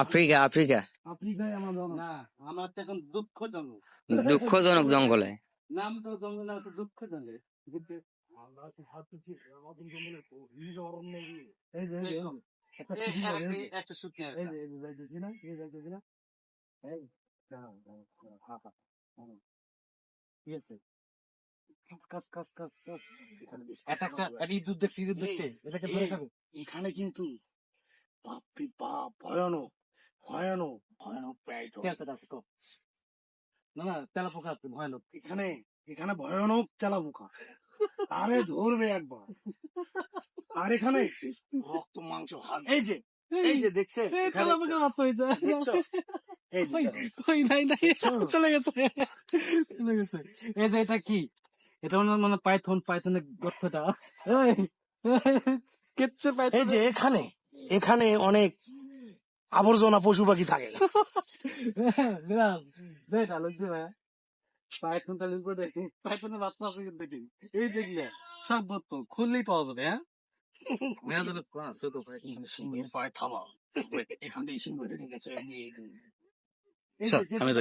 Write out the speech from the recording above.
Africa Africa. আফ্রিকায় Amazon না আমার তো এখন দুঃখ জঙ্গল দুঃখজনক জঙ্গলে। নাম তো জঙ্গল না তো দুঃখ জঙ্গল বুঝতে আমরা আছি হাত তুলছি আমাজন জঙ্গলের হিজ অরণ্য এই যে একটা না এই যাইতেছি না। এই দাঁড়াও দাঁড়াও হা হা ঠিক আছে। এখানে কিন্তু বাপ ভয়ানক না না তেলা পোকা ভয়ানক। এখানে এখানে ভয়ানক চালা পোকা। আরে ধরবে একবার। আর এখানে রক্ত মাংস এই যে এই যে দেখছে তেলা পোকার বাচ্চা হয়েছে? এই নাই নাই চলে গেছে। এই যে এটা কি? এটা মনে পাইথন পাইথনের গর্তটা কেচ্ছে পাইথন। এই যে এখানে এখানে অনেক আবর্জনা পশু পাখি থাকে। বিরাম দে ডালক দে ভাই পাইথন টালির করে দেখি পাইথনের বাচ্চা আছে কিন্তু দেখি। এই দেখলে সব বত্ত খুললেই পাওয়া যাবে হ্যাঁ? আমি